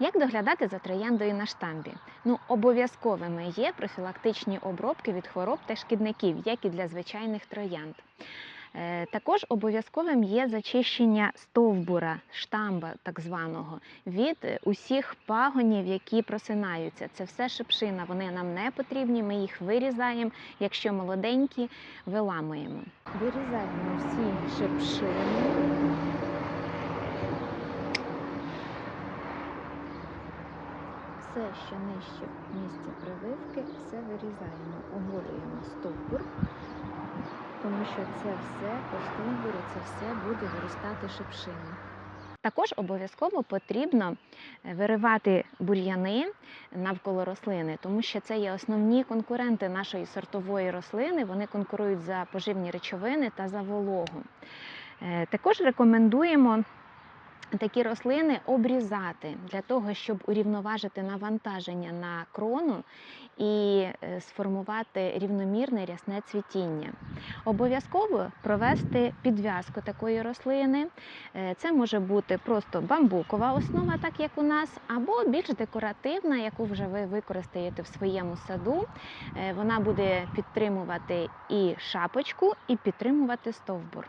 Як доглядати за трояндою на штамбі? Ну, обов'язковими є профілактичні обробки від хвороб та шкідників, як і для звичайних троянд. Е, Також обов'язковим є зачищення стовбура, штамба так званого, від е, усіх пагонів, які просинаються. Це все шипшина, вони нам не потрібні, ми їх вирізаємо, якщо молоденькі, виламуємо. Вирізаємо всі шипшини. Все, що нижче місця прививки, все вирізаємо, оголюємо стовбур, тому що це все по стовбуру, це все буде виростати шипшина. Також обов'язково потрібно е, виривати бур'яни навколо рослини, тому що це є основні конкуренти нашої сортової рослини. Вони конкурують за поживні речовини та за вологу. Е, Також рекомендуємо такі рослини обрізати для того, щоб урівноважити навантаження на крону і е, сформувати рівномірне рясне цвітіння. Обов'язково провести підв'язку такої рослини. Е, Це може бути просто бамбукова основа, так як у нас, або більш декоративна, яку вже ви використаєте в своєму саду. Е, Вона буде підтримувати і шапочку, і підтримувати стовбур.